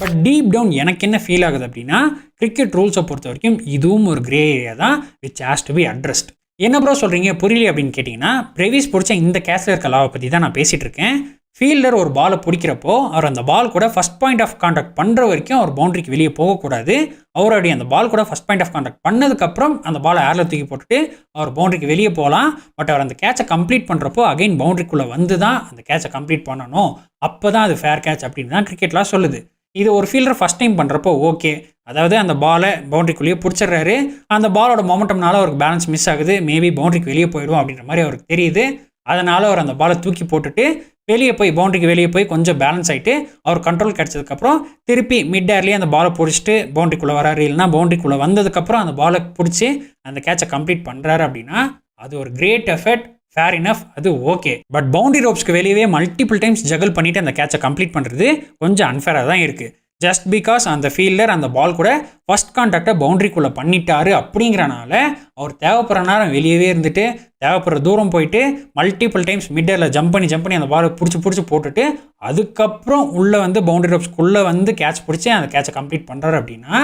But deep down எனக்கு என்ன feel ஆகுது அப்படின்னா கிரிக்கெட் ரூல்ஸை பொறுத்த வரைக்கும் இதுவும் ஒரு கிரே ஏரியா தான் which has to be addressed என்ன ப்ரோ சொல்கிறீங்க புரியல அப்படின்னு கேட்டிங்கன்னா பிரேவிஸ் பிடிச்ச இந்த கேஸில் இருக்க லாவை பற்றி தான் நான் பேசிகிட்டு இருக்கேன். ஃபீல்டர் ஒரு பாலை பிடிக்கிறப்போ அவர் அந்த பால் கூட ஃபஸ்ட் பாயிண்ட் ஆஃப் கான்டாக்ட் பண்ணுற வரைக்கும் அவர் பவுண்டரிக்கு வெளியே போகக்கூடாது அவர் அப்படி அந்த பால் கூட ஃபஸ்ட் பாயிண்ட் ஆஃப் கான்டாக்ட் பண்ணதுக்கப்புறம் அந்த பாலை ஏரில் தூக்கி போட்டுட்டு அவர் பவுண்டரிக்கு வெளியே போகலாம். பட் அவர் அந்த கேட்சை கம்ப்ளீட் பண்ணுறப்போ அகைன் பவுண்டரிக்குள்ளே வந்து தான் அந்த கேட்சை கம்ப்ளீட் பண்ணணும். அப்போ தான் அது ஃபேர் கேட்ச் அப்படின்னு தான் கிரிக்கெட்லாம் சொல்லுது. இது ஒரு ஃபீல்டர் ஃபஸ்ட் டைம் பண்ணுறப்போ ஓகே அதாவது அந்த பாலை பவுண்டரிக்குள்ளேயே பிடிச்சிடுறாரு. அந்த பாலோட மொமெண்டம்னால அவருக்கு பேலன்ஸ் மிஸ் ஆகுது. மேபி பவுண்டரிக்கு வெளியே போயிடும் அப்படின்ற மாதிரி அவருக்கு தெரியுது. அதனால் அவர் அந்த பாலை தூக்கி போட்டுட்டு வெளியே போய் பவுண்டரிக்கு வெளியே போய் கொஞ்சம் பேலன்ஸ் ஆகிட்டு அவர் கண்ட்ரோல் கிடச்சதுக்கப்புறம் திருப்பி மிட் ஏர்லேயே அந்த பாலை பிடிச்சிட்டு பவுண்டரிக்குள்ளே வராரு. இல்லைனா பவுண்டரிக்குள்ளே வந்ததுக்கப்புறம் அந்த பாலை பிடிச்சி அந்த கேட்சை கம்ப்ளீட் பண்ணுறாரு அப்படின்னா அது ஒரு கிரேட் எஃபர்ட் ஃபேர் இனஃப் அது ஓகே பட் பவுண்டரி ரோப்ஸ்க்கு வெளியவே மல்டிபிள் டைம்ஸ் ஜகல் பண்ணிட்டு அந்த கேட்சை கம்ப்ளீட் பண்ணுறது கொஞ்சம் அன்ஃபேராக தான் இருக்குது ஜஸ்ட் பிகாஸ் அந்த ஃபீல்டர் அந்த பால் கூட ஃபர்ஸ்ட் கான்டாக்டை பவுண்டரிக்குள்ளே பண்ணிட்டாரு அப்படிங்கிறனால அவர் தேவைப்படுற நேரம் வெளியவே இருந்துட்டு தேவைப்படுற தூரம் போயிட்டு மல்டிபிள் டைம்ஸ் மிட்டரில் ஜம்ப் பண்ணி ஜம்ப் பண்ணி அந்த பாலை பிடிச்சி பிடிச்சி போட்டுட்டு அதுக்கப்புறம் உள்ளே வந்து பவுண்டரி ரோப்ஸ்க்குள்ளே வந்து கேட்ச் பிடிச்சி அந்த கேட்சை கம்ப்ளீட் பண்ணுறாரு அப்படின்னா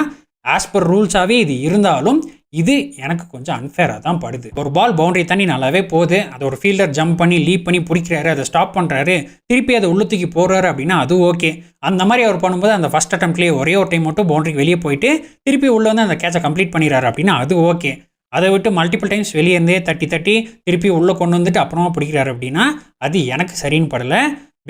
ஆஸ் பர் ரூல்ஸாகவே இது இருந்தாலும் இது எனக்கு கொஞ்சம் அன்ஃபேராக தான் படுது. ஒரு பால் பவுண்டரி தண்ணி நல்லாவே போகுது. அதை ஒரு ஃபீல்டர் ஜம்ப் பண்ணி லீப் பண்ணி பிடிக்கிறாரு அதை ஸ்டாப் பண்ணுறாரு திருப்பி அதை உள்ள தூக்கி போடுறாரு அப்படின்னா அது ஓகே அந்த மாதிரி அவர் பண்ணும்போது அந்த ஃபஸ்ட் அட்டம்ப்ட்லேயே ஒரே ஒரு டைம் மட்டும் பவுண்டரிக்கு வெளியே போயிட்டு திருப்பி உள்ளே வந்து அந்த கேட்சை கம்ப்ளீட் பண்ணிடுறாரு அப்படின்னா அது ஓகே அதை விட்டு மல்டிபிள் டைம்ஸ் வெளியே இருந்தே தட்டி தட்டி திருப்பி உள்ளே கொண்டு வந்துட்டு அப்புறமா பிடிக்கிறாரு அப்படின்னா அது எனக்கு சரின்னு படலை.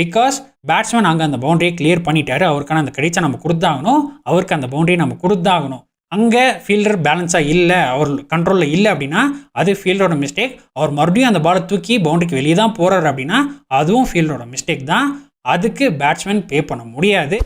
பிகாஸ் பேட்ஸ்மேன் அங்கே அந்த பவுண்டரியை கிளியர் பண்ணிட்டாரு. அவருக்கான அந்த கிடைச்சா நம்ம கொடுத்தாகணும். அவருக்கு அந்த பவுண்டரியை நம்ம கொடுத்தாகணும். அங்கே ஃபீல்டர் பேலன்ஸாக இல்லை அவர் கண்ட்ரோலில் இல்லை அப்படின்னா அது ஃபீல்டரோட மிஸ்டேக் அவர் மறுபடியும் அந்த பாலை தூக்கி பவுண்டரிக்கு வெளியே தான் போகிறாரு அப்படின்னா அதுவும் ஃபீல்டரோட மிஸ்டேக் தான். அதுக்கு பேட்ஸ்மேன் பே பண்ண முடியாது.